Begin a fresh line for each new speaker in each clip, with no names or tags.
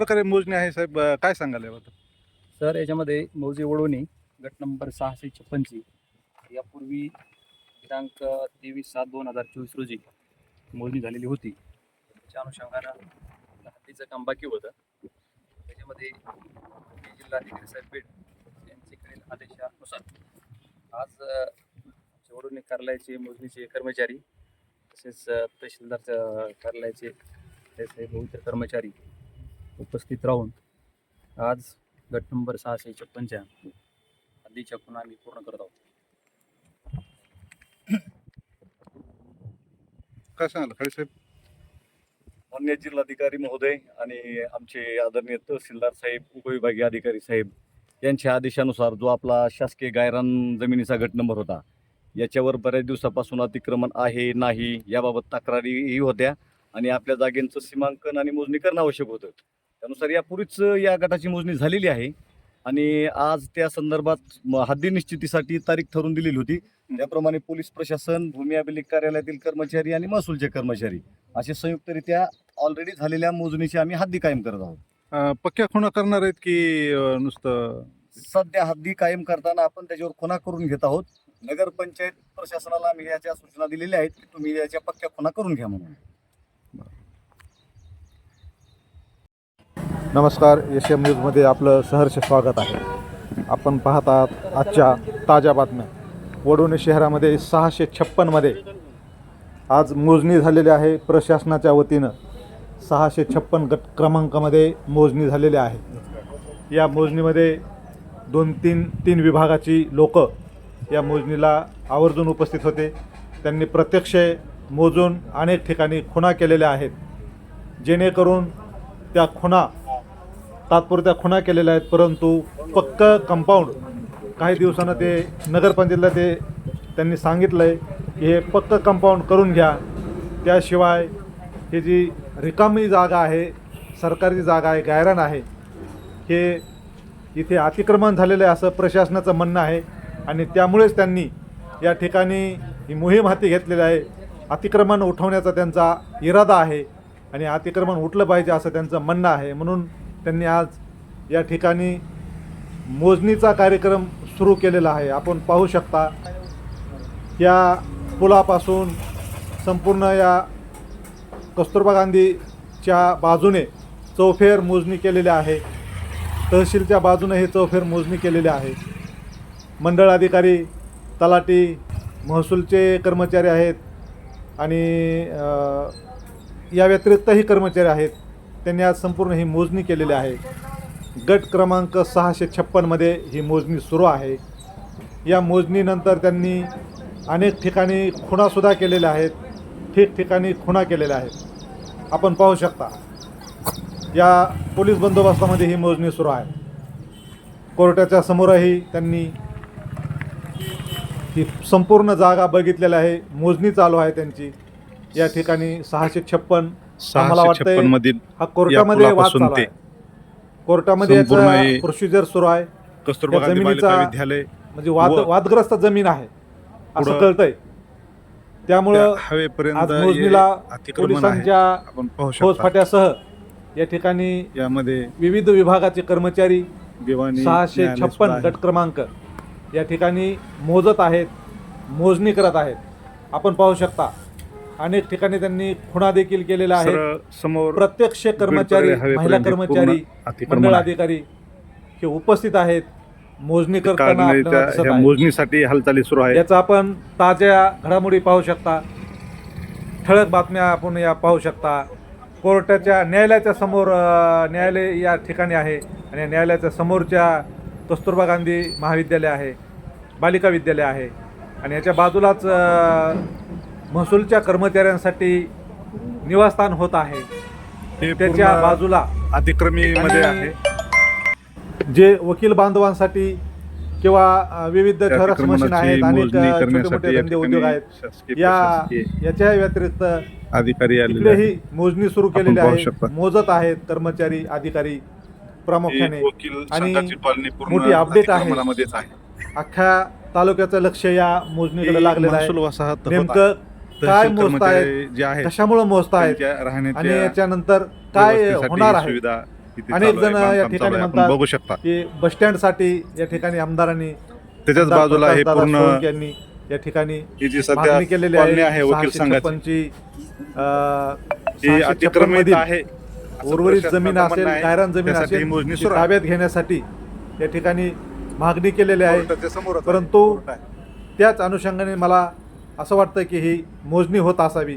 प्रकारे मोजणी आहे साहेब? अं, काय सांगाल याबद्दल?
सर याच्यामध्ये मौजे वडवणी गट नंबर सहाशे छप्पनची. यापूर्वी दिनांक तेवीस सात दोन हजार चोवीस रोजी मोजणी झालेली होती. त्याच्या अनुषंगानं हद्दीचं काम बाकी होतं. त्याच्यामध्ये हे जिल्हाधिकारी साहेब पेठ यांच्याकडील आदेशानुसार आज अ, आमच्या वडवणी कार्यालयाचे मोजणीचे कर्मचारी तसेच अ, तहसीलदारच्या कार्यालयाचे ते साहेब इतर कर्मचारी उपस्थित राहून आज गट नंबर सहाशे छप्पनच्या हद्दीच्या खुणा आम्ही पूर्ण करत आहोत.
काय सांगाल खडे साहेब?
मान्य जिल्हाधिकारी महोदय आणि आमचे आदरणीय तहसीलदार साहेब उपविभागीय अधिकारी साहेब यांच्या आदेशानुसार जो आपला शासकीय गायरान जमिनीचा गट नंबर होता याच्यावर बऱ्याच दिवसापासून अतिक्रमण आहे नाही याबाबत तक्रारीही होत्या आणि आपल्या जागेंचं सीमांकन आणि मोजणी करणं आवश्यक होतं. त्यानुसार यापूर्वीच या गटाची मोजणी झालेली आहे. आणि आज त्या संदर्भात हद्दी निश्चितीसाठी तारीख ठरवून दिलेली होती. त्याप्रमाणे पोलीस प्रशासन भूमी अभिलेख कार्यालयातील कर्मचारी आणि महसूलचे कर्मचारी असे संयुक्तरित्या ऑलरेडी झालेल्या मोजणीची आम्ही हद्दी कायम करत आहोत.
पक्क्या खुणा करणार आहेत की नुसतं?
सध्या हद्दी कायम करताना आपण त्याच्यावर खुणा करून घेत आहोत. नगरपंचायत प्रशासनाला आम्ही याच्या सूचना दिलेल्या आहेत की तुम्ही याच्या पक्क्या खुणा करून घ्या म्हणून.
नमस्कार एस एम न्यूजमध्ये आपलं सहर्ष स्वागत आहे. आपण पाहत आहात आजच्या ताज्या बातम्या. वडोणी शहरामध्ये सहाशे छप्पनमध्ये आज मोजणी झालेली आहे प्रशासनाच्या वतीनं. सहाशे छप्पन गट क्रमांकामध्ये मोजणी झालेली आहे. या मोजणीमध्ये दोन तीन तीन विभागाची लोकं या मोजणीला आवर्जून उपस्थित होते. त्यांनी प्रत्यक्ष मोजून अनेक ठिकाणी खुणा केलेल्या आहेत. जेणेकरून त्या खुणा तात्पुरत्या खुणा केलेल्या आहेत परंतु पक्क कंपाऊंड काही दिवसानं ते नगरपंचायतीला ते त्यांनी सांगितलं आहे की हे पक्क कंपाऊंड करून घ्या. त्याशिवाय ही जी रिकामी जागा आहे सरकारी जागा आहे गायरान आहे हे इथे अतिक्रमण झालेलं आहे असं प्रशासनाचं म्हणणं आहे आणि त्यामुळेच त्यांनी या ठिकाणी ही मोहीम हाती घेतलेली आहे. अतिक्रमण उठवण्याचा त्यांचा इरादा आहे आणि अतिक्रमण उठलं पाहिजे असं त्यांचं म्हणणं आहे. म्हणून त्यांनी आज या ठिकाणी मोजणीचा कार्यक्रम सुरू केलेला आहे. आपण पाहू शकता या पुलापासून संपूर्ण या कस्तुरबा गांधीच्या बाजूने चौफेर मोजणी केलेली आहे. तहसीलच्या बाजूने हे चौफेर मोजणी केलेली आहे. मंडळ अधिकारी तलाटी महसूलचे कर्मचारी आहेत आणि या व्यतिरिक्तही कर्मचारी आहेत. त्यांनी आज संपूर्ण ही मोजणी केलेली आहे. गट क्रमांक सहाशे छप्पनमध्ये ही मोजणी सुरू आहे. या मोजणीनंतर त्यांनी अनेक ठिकाणी खुणासुद्धा केलेल्या आहेत. ठिकठिकाणी खुणा केलेल्या आहेत. आपण पाहू शकता या पोलीस बंदोबस्तामध्ये ही मोजणी सुरू आहे. कोर्टाच्या समोरही त्यांनी ही संपूर्ण जागा बघितलेली आहे. मोजणी चालू आहे त्यांची. या ठिकाणी सहाशे छप्पन आम्हाला
छप्पन मधील
हा कोर्टामध्ये वाद चालू आहे. कोर्टामध्ये याचा प्रोसिजर सुरू आहे.
कस्तुरबा
जमिनीचा-
विद्यालय
म्हणजे वाद वादग्रस्त जमीन आहे. असं कळतंय. त्यामुळं आज मोजणीला पोलिसांच्या फौजफाट्यासह या ठिकाणी
यामध्ये
विविध विभागाचे कर्मचारी सहाशे छप्पन. गट क्रमांक या ठिकाणी मोजत आहेत मोजणी करत आहेत. आपण पाहू शकता. अनेक ठिकाणी त्यांनी खुणा देखील केलेल्या आहेत
सरळ समोर
प्रत्यक्ष कर्मचारी महिला कर्मचारी मंडळ
आहे.
अधिकारी हे उपस्थित आहेत. मोजणी करताना आहे.
मोजणीसाठी हालचाली सुरू आहे
याचा आपण ताज्या घडामोडी पाहू शकता. ठळक बातम्या आपण या पाहू शकता. कोर्टाच्या न्यायालयाच्या समोर न्यायालय या ठिकाणी आहे आणि या न्यायालयाच्या समोरच्या कस्तुरबा गांधी महाविद्यालय आहे बालिका विद्यालय आहे. आणि याच्या बाजूलाच महसूलच्या कर्मचाऱ्यांसाठी निवासस्थान होत आहे
हे
त्याच्या बाजूला
अतिक्रमी मध्ये
आणि
आहे
जे वकील बांधवांसाठी किंवा विविध झेरॉक्स मशीन आहेत अनेक छोटे मोठे धंदे उद्योग आहेत या याच्या व्यतिरिक्त
अधिकारी आहेत.
मोजणी सुरू केलेली आहे. मोजत आहेत कर्मचारी अधिकारी प्रामुख्याने
ही
आणि मोठी update आहे. अख्ख्या तालुक्याचं लक्ष या मोजणीकडे लागलेलं आहे. नेमकं काय
जे आहेत
कशामुळे मोजतायत
त्यांच्या
आणि याच्यानंतर काय होणार आहे अनेक जण या ठिकाणी म्हणतात
बघू शकता
की बस स्टँडसाठी या ठिकाणी आमदारांनी
त्याच्याच बाजूला हे पूर्ण
यांनी या ठिकाणी
सध्या
मागणी केलेली आहे
वकील संघाची ही अतिक्रमित आहे
उर्वरित जमीन असेल
आहे.
गायरान जमीन असेल. ताब्यात घेण्यासाठी या ठिकाणी मागणी केलेली आहे. परंतु. त्याच अनुषंगाने मला असं वाटतं की ही मोजणी होत असावी.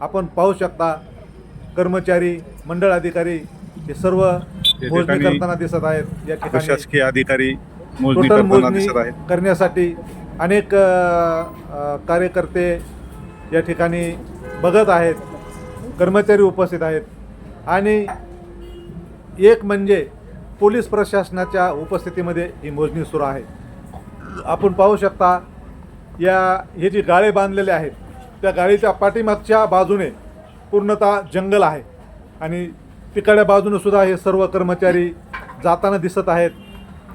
आपण पाहू शकता कर्मचारी मंडळ अधिकारी हे सर्व मोजणी करताना दिसत आहेत. या ठिकाणी
प्रशासकीय अधिकारी
टोटल मोजणी करण्यासाठी अनेक कार्यकर्ते या ठिकाणी बघत आहेत. कर्मचारी उपस्थित आहेत. आणि एक म्हणजे पोलीस प्रशासनाच्या उपस्थितीमध्ये ही मोजणी सुरू आहे. आपण पाहू शकता या हे जे गाळे बांधलेले आहेत त्या गाळीच्या पाठीमागच्या बाजूने पूर्णतः जंगल आहे. आणि तिकडच्या बाजूने सुद्धा हे सर्व कर्मचारी जाताना दिसत आहेत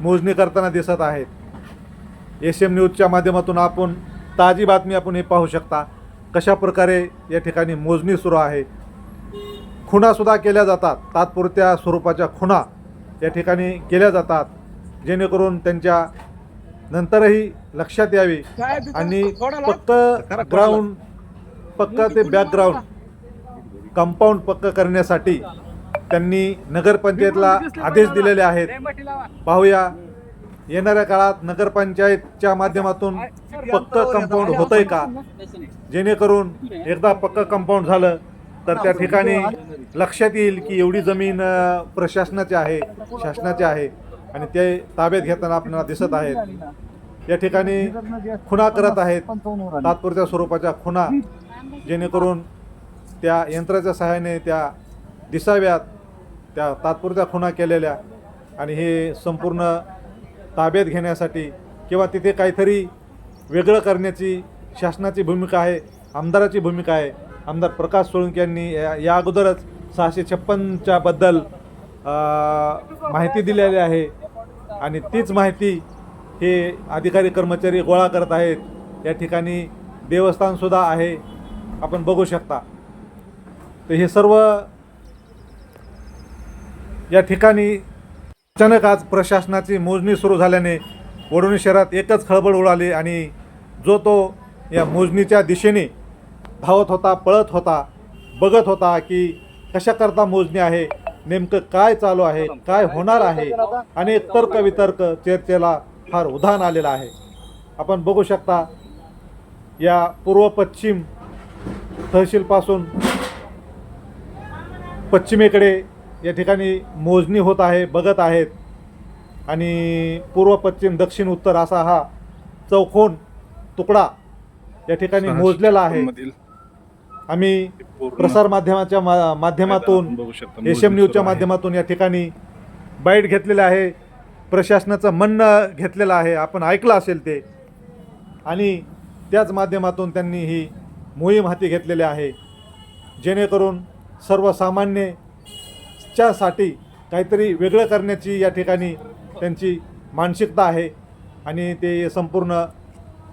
मोजणी करताना दिसत आहेत. एस एम न्यूजच्या माध्यमातून आपण ताजी बातमी आपण हे पाहू शकता कशा प्रकारे या ठिकाणी मोजणी सुरू आहे. खुणासुद्धा केल्या जातात तात्पुरत्या स्वरूपाच्या खुणा या ठिकाणी केल्या जातात जेणेकरून त्यांच्या नंतरही लक्षात यावी आणि पक्क ग्राउंड पक्क ते बॅकग्राऊंड कंपाऊंड पक्क करण्यासाठी त्यांनी नगरपंचायतला आदेश दिलेले आहेत. पाहूया. येणाऱ्या काळात नगरपंचायतच्या माध्यमातून पक्क कंपाऊंड होतंय का? जेणेकरून एकदा पक्क कंपाऊंड झालं तर त्या ठिकाणी लक्षात येईल की एवढी जमीन प्रशासनाची आहे शासनाची आहे. आणि ते ताब्यात घेताना आपल्याला दिसत आहेत. या ठिकाणी खुणा करत आहेत. तात्पुरत्या स्वरूपाच्या खुणा जेणेकरून त्या यंत्राच्या सहाय्याने त्या दिसाव्यात त्या तात्पुरत्या खुणा केलेल्या आणि हे संपूर्ण ताब्यात घेण्यासाठी किंवा तिथे काहीतरी वेगळं करण्याची शासनाची भूमिका आहे आमदाराची भूमिका आहे. आमदार प्रकाश सोळंकी यांनी या या अगोदरच सहाशे छप्पनच्या बद्दल माहिती दिलेली आहे. आणि तीच माहिती हे अधिकारी कर्मचारी गोळा करत आहेत. या ठिकाणी देवस्थानसुद्धा आहे. आपण बघू शकता. तर हे सर्व या ठिकाणी अचानक आज प्रशासनाची मोजणी सुरू झाल्याने वडोणी शहरात एकच खळबळ उडाली आणि जो तो या मोजणीच्या दिशेने धावत होता पळत होता बघत होता की कशाकरता मोजणी आहे. नेमकं काय चालू आहे काय होणार आहे? अनेक तर्क वितर्क चर्चेला फार उधाण आलेलं आहे. आपण बघू शकता या पूर्व पश्चिम तहसीलपासून पश्चिमेकडे या ठिकाणी मोजणी होत आहे बघत आहेत. आणि पूर्व पश्चिम दक्षिण उत्तर असा हा चौकोन तुकडा या ठिकाणी मोजलेला आहे. आम्ही प्रसार माध्यमाच्या मा- माध्यमातून एस एम न्यूजच्या. माध्यमातून या ठिकाणी बाईट घेतलेलं आहे. प्रशासनाचं म्हणणं घेतलेलं आहे. आपण ऐकलं असेल ते. आणि त्याच माध्यमातून त्यांनी ही मोहीम हाती घेतलेली आहे. जेणेकरून सर्वसामान्यच्यासाठी काहीतरी वेगळं करण्याची या ठिकाणी त्यांची मानसिकता आहे. आणि ते संपूर्ण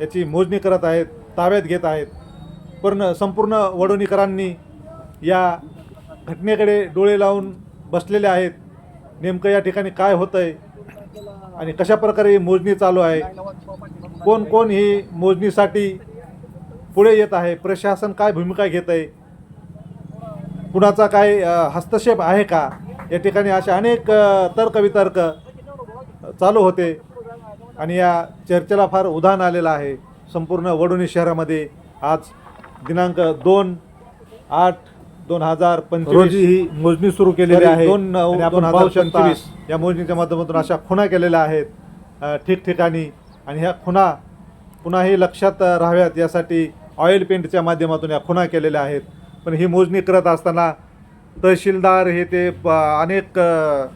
याची मोजणी करत आहेत ताब्यात घेत आहेत. पण संपूर्ण वडोणीकरांनी या घटनेकडे डोळे लावून बसलेले आहेत. नेमकं या ठिकाणी काय होतं आहे आणि कशा प्रकारे ही मोजणी चालू आहे? कोण कोण ही मोजणीसाठी पुढे येत आहे? प्रशासन काय भूमिका घेत आहे कुणाचा काय हस्तक्षेप आहे का? या ठिकाणी अशा अनेक तर्कवितर्क चालू होते आणि या चर्चेला फार उधाण आलेलं आहे. संपूर्ण वडोणी शहरामध्ये आज दिनांक दोन आठ दोन हजार पंचवीस. रोजी ही मोजणी सुरू केलेली आहे दोन नऊ दोन हजार पंचवीस. या मोजणीच्या माध्यमातून अशा खुणा केलेल्या आहेत अ, ठिकठिकाणी. आणि ह्या खुणा पुन्हा हे लक्षात राहाव्यात यासाठी ऑइल पेंटच्या माध्यमातून या खुणा केलेल्या आहेत. पण ही मोजणी करत असताना तहसीलदार हे ते प- अनेक अ,